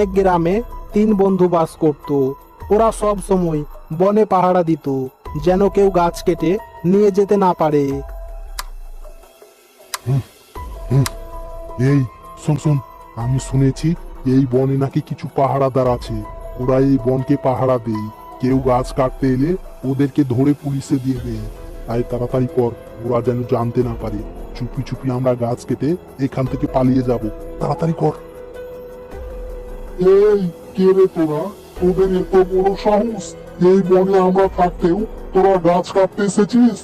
এক গ্রামে তিন বন্ধু বাস করত। ওরা সব সময় বনে পাহারা দিত, যেন কেউ গাছ কেটে নিয়ে যেতে না পারে। এই আমি শুনেছি এই বনে নাকি কিছু পাহারাদার আছে। ওরা এই বনকে পাহারা দেয়। কেউ গাছ কাটতে এলে ওদেরকে ধরে পুলিশে দিয়ে দেয়। তাই তাড়াতাড়ি কর, ওরা যেন জানতে না পারে। চুপি চুপি আমরা গাছ কেটে এখান থেকে পালিয়ে যাব। তাড়াতাড়ি কর। এই তোরা? তোদের এত বড় সাহস? এই বনে আমরা থাকতেও তোরা গাছ কাটতে এসেছিস?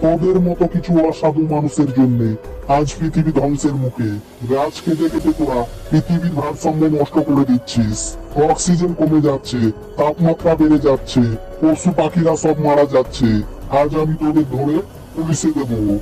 তোদের মতো কিছু অসাধু মানুষের জন্য আজ পৃথিবী ধ্বংসের মুখে। গাছ কেটে কেটে তোরা পৃথিবীর ভারসাম্য নষ্ট করে দিচ্ছিস। অক্সিজেন কমে যাচ্ছে, তাপমাত্রা বেড়ে যাচ্ছে, পশু পাখিরা সব মারা যাচ্ছে। আজ আমি তোদের ধরে পুলিশে দেবো।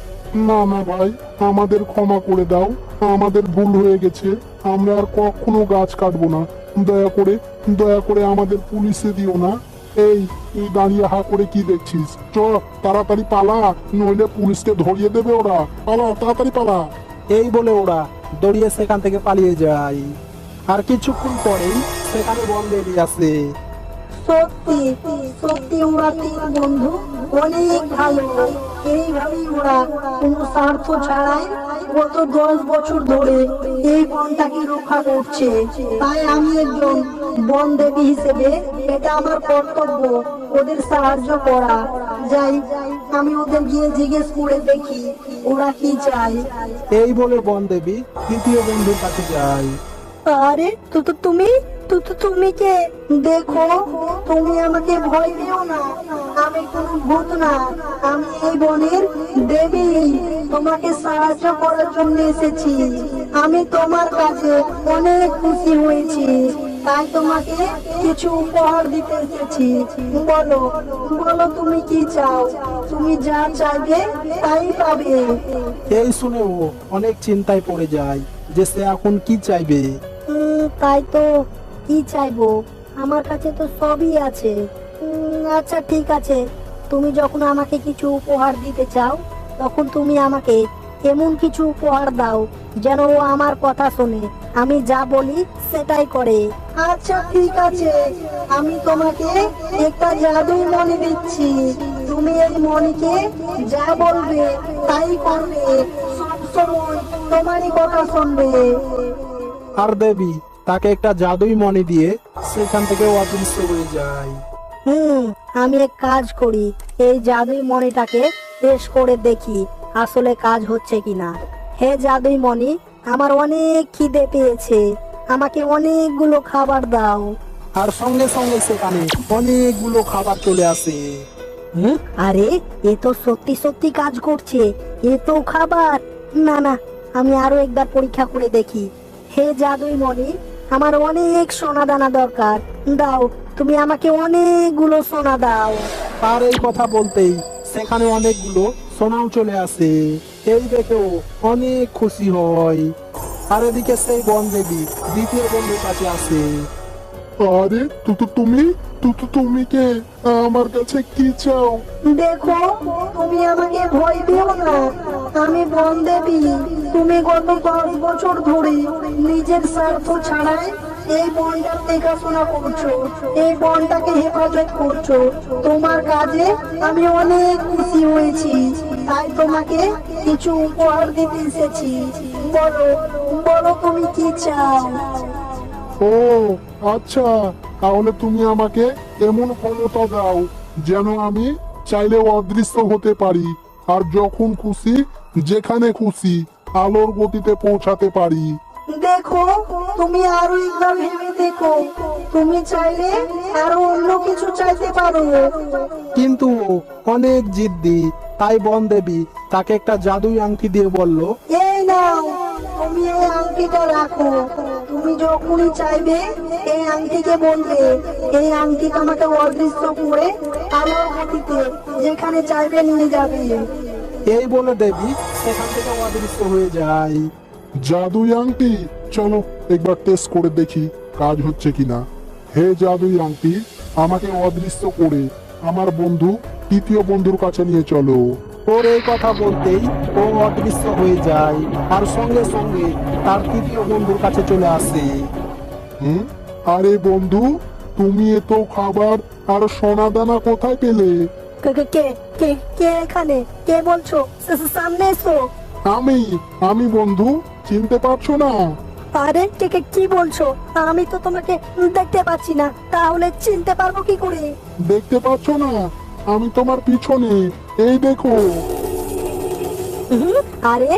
না না ভাই, আমাদের ক্ষমা করে দাও। আমাদের ভুল হয়ে গেছে। আমরা আর কখনো গাছ কাটবো না। দয়া করে দয়া করে আমাদের পুলিশে দিও না। এই তুই দাঁড়িয়ে হা করে কি দেখছিস? চ তাড়াতাড়ি পালা নইলে পুলিশকে ধরিয়ে দেবে ওরা। পালা তাড়াতাড়ি পালা। এই বলে ওরা দড়িয়ে সেখান থেকে পালিয়ে যায়। আর কিছুক্ষণ পরেই সেখানে বন বেরিয়ে আসে। সত্যি সত্যি ওরা তিন বন্ধু। অনেক ভালো। এইভাবেই ওরা কোনো স্বার্থ ছাড়াই গত দশ বছর ধরে এই বনটাকে রক্ষা করছে। তাই আমি একজন বন দেবী হিসেবে এটা আমার কর্তব্য ওদের সাহায্য করা। যাই আমি ওদের গিয়ে জিজ্ঞেস করে দেখি ওরা কি চায়। এই বলে বন দেবী তৃতীয় বন্ধুর কাছে যায়। আরে তো তুমি? তুমি কে দেখো তুমি আমাকে ভয় দিও না। আমি কোনো ভূত না। আমি এই বনের দেবী। তোমাকে সাহায্য করার জন্য এসেছি। আমি তোমার কাছে অনেক খুশি হয়েছি। তাই তোমাকে কিছু উপহার দিতে এসেছি। বলো বলো তুমি কি চাও? তুমি যা চাইবে তাই পাবে। এই শুনে ও অনেক চিন্তায় পড়ে যায় যে সে এখন কি চাইবে। তাই তো কি চাইব? আমার কাছে তো সবই আছে। আচ্ছা ঠিক আছে। তুমি যখন আমাকে কিছু উপহার দিতে চাও, তখন তুমি আমাকে এমন কিছু উপহার দাও যেন ও আমার কথা শোনে। আমি যা বলি সেটাই করে। আচ্ছা ঠিক আছে। আমি তোমাকে একটা জাদুই মনে দিচ্ছি। তুমি এই মনিকে যা বলবে তাই করবে। সব সময় তোমারই কথা শুনবে। আর দেবী তাকে একটা জাদুই মনে দিয়ে সেখান থেকে অদৃশ্য হয়ে যায়। হুম আমি এক কাজ করি এই জাদুই মণিটাকে টেস্ট করে দেখি আসলে কাজ হচ্ছে কিনা। হে জাদুই মণি আমার অনেক খিদে পেয়েছে আমাকে অনেকগুলো খাবার দাও। আর সঙ্গে সঙ্গে সেখানে অনেকগুলো খাবার চলে আসে। হুম, আরে এ তো সত্যি সত্যি কাজ করছে এ তো খাবার। না না আমি আরও একবার পরীক্ষা করে দেখি। হে জাদুই মণি আমার অনেক সোনা দানা দরকার। দাও তুমি আমাকে অনেকগুলো সোনা দাও। আর এই কথা বলতেই সেখানে অনেকগুলো সোনাও চলে আসে। এই দেখে অনেক খুশি হয়। আর এদিকে সেই বন দেবী দ্বিতীয় বন্ধুর কাছে আসে। আরে তু তু তুমি? তু তু তুমি কে? আমার কাছে কি চাও? দেখো তুমি আমাকে ভয় দিও না। আমি বন দেবী। তুমি গত দশ বছর ধরে নিজের স্বার্থ ছাড়াই এই বনটার দেখাশোনা করছ। এই বনটাকে হেফাজত করছ। তোমার কাজে আমি অনেক খুশি হয়েছি। তাই তোমাকে কিছু উপহার দিতে এসেছি। বলো বলো তুমি কি চাও? ও আচ্ছা তাহলে তুমি আমাকে এমন ক্ষমতা দাও যেন আমি চাইলে অদৃশ্য হতে পারি। আর যখন খুশি যেখানে খুশি আলোর গতিতে পৌঁছাতে পারি। দেখো তুমি আরও একবার ভেবে দেখো। তুমি চাইলে আরও অন্য কিছু চাইতে পারো। কিন্তু ও অনেক জিদ্দি তাই বন দেবী তাকে একটা জাদুই আংটি দিয়ে বলল এই নাও তুমি এই আংটিটা রাখো। তুমি যখনই চাইবে এই আংটিকে বলবে। এই আংটিটা আমাকে অদৃশ্য করে আলোর গতিতে যেখানে চাইবে নিয়ে যাবে। এই বলে দেবী সেখান থেকে অদৃশ্য হয়ে যায়। জাদুই আংটি চলো একবার টেস্ট করে দেখি কাজ হচ্ছে কিনা। হে জাদুই আংটি আমাকে অদৃশ্য করে আমার বন্ধু তৃতীয় বন্ধুর কাছে নিয়ে চলো। ওর এই কথা বলতেই ও অদৃশ্য হয়ে যায় আর সঙ্গে সঙ্গে তার তৃতীয় বন্ধুর কাছে চলে আসে। হুম? আরে বন্ধু তুমি এত খাবার আর সোনা দানা কোথায় পেলে? কে কে কে কে কে এখানে? কে বলছো? সামনে এসো। আমি আমি বন্ধু চিনতে পারছ না? আরে কে কে কি বলছো? আমি তো তোমাকে দেখতে পাচ্ছি না। তাহলে চিনতে পারব কি করে? দেখতে পাচ্ছ না? আমি তোমার পিছনে। এই দেখো। আরে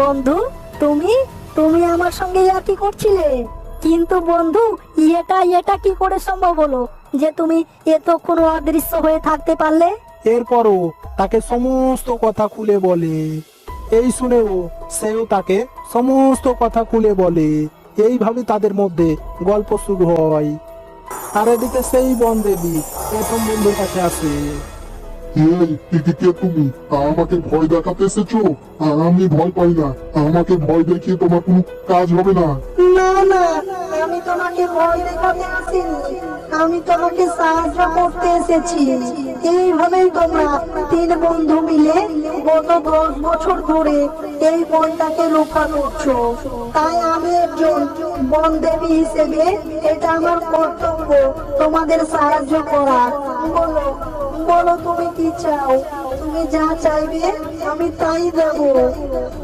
বন্ধু? তুমি তুমি আমার সঙ্গে কি করছিলে? কিন্তু বন্ধু এটা এটা কি করে সম্ভব হলো? যে তুমি এতক্ষণ অদৃশ্য হয়ে থাকতে পারলে? এরপরও তাকে সমস্ত কথা খুলে বলে। এই শুনেও সেও তাকে সমস্ত কথা খুলে বলে। এইভাবে তাদের মধ্যে গল্প শুরু হয়। আর এদিকে সেই বন দেবী প্রথম বন্ধুর কাছে আসে। তুমি আমাকে ভয় দেখাতে এসেছ? আমি ভয় পাই না। আমাকে ভয় দেখিয়ে তোমার কোনো কাজ হবে না। আমি তোমাকে ভয় দেখাতে আসিনি। আমি তোমাকে সাহায্য করতে এসেছি। এইভাবেই তোমরা তিন বন্ধু মিলে গত দশ বছর ধরে এই বনটাকে রক্ষা করছ। তাই আমি একজন বন দেবী হিসেবে এটা আমার কর্তব্য, তোমাদের সাহায্য করা। বলো তুমি কি চাও? তুমি যা চাইবে আমি তাই দেবো।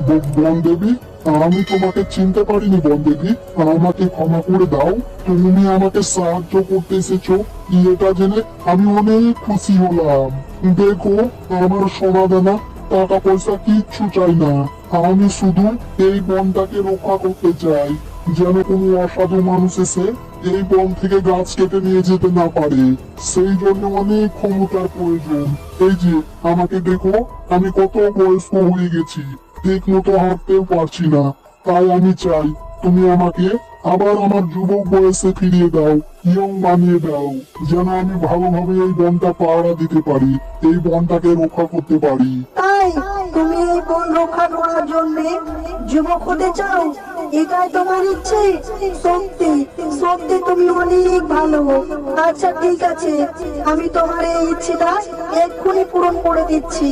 ব- দেবী আমি তোমাকে চিনতে পারিনি বন দেবী আমাকে ক্ষমা করে দাও। তুমি আমাকে সাহায্য করতে এসেছ। এটা জেনে আমি অনেক খুশি হলাম। দেখো, আমার সোনা দানা, টাকা পয়সা কিচ্ছু চাই না। আমি শুধু এই বনটাকে রক্ষা করতে চাই। যেন কোনো অসাধু মানুষ এসে এই বন থেকে গাছ কেটে নিয়ে যেতে না পারে। সেই জন্য অনেক ক্ষমতার প্রয়োজন। এই যে, আমাকে দেখো, আমি কত বয়স্ক হয়ে গেছি। ঠিক মতো হাঁটতেও পারছি না। তাই আমি চাই, তুমি আমাকে আবার আমার যুবক বয়সে ফিরিয়ে দাও, ইয়ং বানিয়ে দাও, যেন আমি ভালোভাবে এই বনটা পাহারা দিতে পারি, এই বনটাকে রক্ষা করতে পারি। তাই, তুমি এই বন রক্ষা করার জন্য যুবক হতে চাও? এটাই তোমার ইচ্ছে? সত্যি সত্যি তুমি অনেক ভালো। আচ্ছা ঠিক আছে। আমি তোমার এই ইচ্ছেটা এক্ষুনি পূরণ করে দিচ্ছি।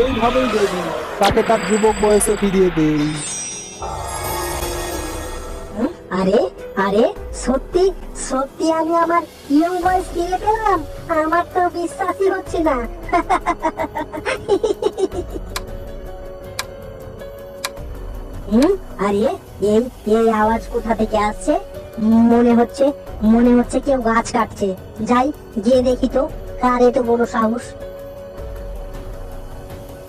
এইভাবেই দেবী তাকে তার যুবক বয়সে ফিরিয়ে দেয় আরে আরে সত্যি সত্যি আমি আমার ইয়ং বয়স ফিরে পেলাম আমার তো বিশ্বাসই হচ্ছে না। আওয়াজ কোথা থেকে আসছে? মনে হচ্ছে মনে হচ্ছে কেউ গাছ কাটছে। যাই, গিয়ে দেখি তো, কার এত বড় সাহস?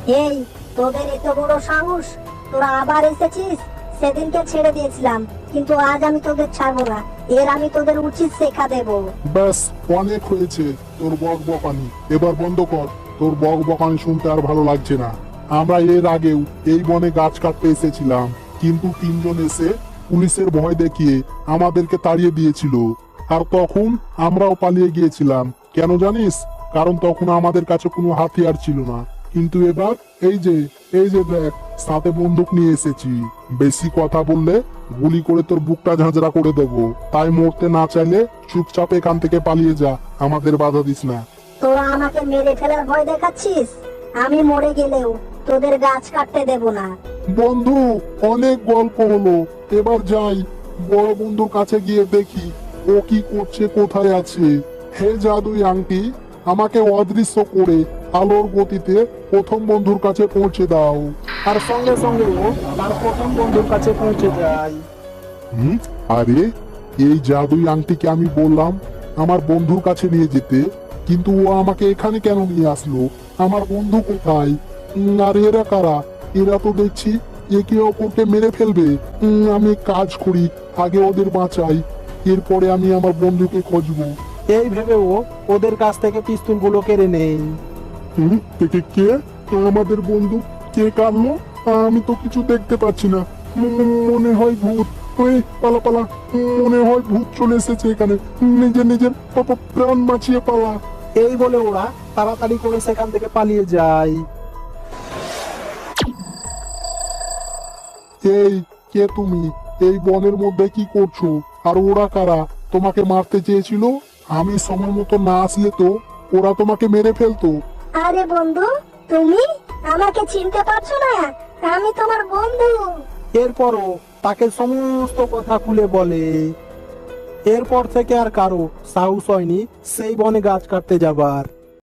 এই, তোদের এত বড় সাহস? তোরা আবার এসেছিস? সেদিনকে ছেড়ে দিয়েছিলাম, কিন্তু আজ আমি তোদের ছাড়বো না। এর আমি তোদের উচিত শেখা দেব। ব্যাস, অনেক হয়েছে। তোর বক বকানি। এবার বন্ধ কর। তোর বক বকানি শুনতে আর ভালো লাগছে না। আমরা এর আগেও এই বনে গাছ কাটতে এসেছিলাম। কিন্তু তিনজন এসে পুলিশের ভয় দেখিয়ে আমাদেরকে তাড়িয়ে দিয়েছিল। আর তখন আমরাও পালিয়ে গিয়েছিলাম। কেন জানিস? কারণ তখন আমাদের কাছে কোনো হাতিয়ার ছিল না। কিন্তু এবার এই যে এই যে দেখ, সাথে বন্দুক নিয়ে এসেছি। বেশি কথা বললে গুলি করে তোর বুকটা ঝাঁঝরা করে দেবো। তাই মরতে না চাইলে চুপচাপ এখান থেকে পালিয়ে যা। আমাদের বাধা দিস না। তোরা আমাকে মেরে ফেলার ভয় দেখাচ্ছিস? আমি মরে গেলেও তোদের গাছ কাটতে দেব না। বন্ধু, অনেক গল্প হলো। এবার যাই, বড় বন্ধুর কাছে গিয়ে দেখি ও কি করছে, কোথায় আছে। হে জাদুই আংটি, আমাকে অদৃশ্য করে আলোর গতিতে প্রথম বন্ধুর কাছে পৌঁছে দাও। আর সঙ্গে সঙ্গে ও তার প্রথম বন্ধুর কাছে পৌঁছে যায়। হুম? আরে, এই জাদুই আংটিকে আমি বললাম আমার বন্ধুর কাছে নিয়ে যেতে, কিন্তু ও আমাকে এখানে কেন নিয়ে আসলো? আমার বন্ধু কোথায়? আর এরা কারা? এরা তো দেখছি একে অপরকে মেরে ফেলবে। আমি কাজ করি আগে ওদের বাঁচাই এরপরে আমি আমার বন্ধুকে খুঁজবো। এই ভেবে ও ওদের কাছ থেকে পিস্তুলগুলো কেড়ে নেই। কে? আমাদের বন্ধু কে কাটলো আমি তো কিছু দেখতে পাচ্ছি না। মনে হয় ভূত। ওই পালা পালা। মনে হয় ভূত চলে এসেছে এখানে। নিজের নিজের প্রাণ বাঁচিয়ে পালা। এই বলে ওরা তাড়াতাড়ি করে সেখান থেকে পালিয়ে যায়। এই কে তুমি? এই বনের মধ্যে কি করছ? আর ওরা কারা? তোমাকে মারতে চেয়েছিল? আমি সময় মতো না আসলে তো ওরা তোমাকে মেরে ফেলতো। আরে বন্ধু তুমি? আমাকে চিনতে পারছ না? আমি তোমার বন্ধু। এরপরও তাকে সমস্ত কথা খুলে বলে। এরপর থেকে আর কারও সাহস হয়নি সেই বনে গাছ কাটতে যাবার।